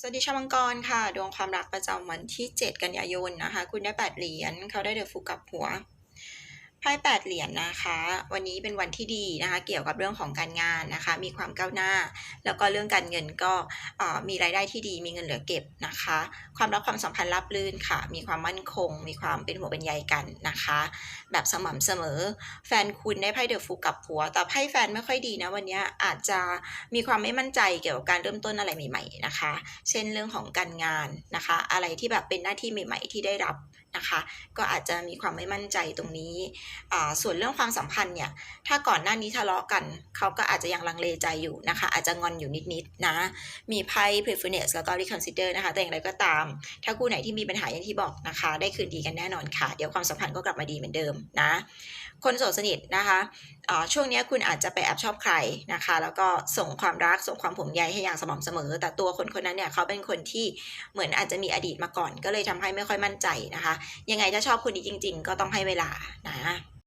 สวัสดีชาวมังกรค่ะ ดวงความรักประจำวันที่ 7 กันยายนนะคะ คุณได้ 8 เหรียญเขาได้เดอะฟุกับหัว ไพ่8เหรียญนะคะ วันนี้เป็นวันที่ดีนะคะ เกี่ยวกับเรื่องของการงานนะคะ มีความก้าวหน้า แล้วก็เรื่องการเงินก็มีรายได้ที่ดี มีเงินเหลือเก็บนะคะ ความรักความสัมพันธ์ราบรื่นค่ะ มีความมั่นคง มีความเป็นหัวเป็นใยกันนะคะ แบบสม่ำเสมอ แฟนคุณได้ไพ่เดอะฟุกกับหัว แต่ไพ่แฟนไม่ค่อยดีนะวันนี้อาจจะมีความไม่มั่นใจเกี่ยวกับการเริ่มต้นอะไรใหม่ ๆนะคะ เช่นเรื่องของการงานนะคะ อะไรที่แบบเป็นหน้าที่ใหม่ ๆ ที่ได้รับนะคะ ก็อาจจะมีความไม่มั่นใจตรงนี้ส่วนเรื่องความสัมพันธ์เนี่ย ถ้าก่อนหน้านี้ทะเลาะกัน เขาก็อาจจะยังลังเลใจอยู่นะคะ อาจจะงอนอยู่นิดๆนะ มีไพ่ preference แล้วก็ reconsider นะคะ แต่อย่างไรก็ตาม ถ้าคู่ไหนที่มีปัญหาอย่างที่บอกนะคะ ได้คืนดีกันแน่นอนค่ะ เดี๋ยวความสัมพันธ์ก็กลับมาดีเหมือนเดิมนะคนโสดสนิทนะคะอ่าช่วงนี้คุณอาจจะไปแอบชอบใครนะคะ แล้วก็ส่งความรักส่งความห่วงใยให้อย่างสม่ำเสมอ แต่ตัวคนคนนั้นเนี่ยเขาเป็นคนที่เหมือนอาจจะมีอดีตมาก่อน ก็เลยทำให้ไม่ค่อยมั่นใจนะคะ ยังไงถ้าชอบคนนี้จริง ๆ ก็ต้องให้เวลานะ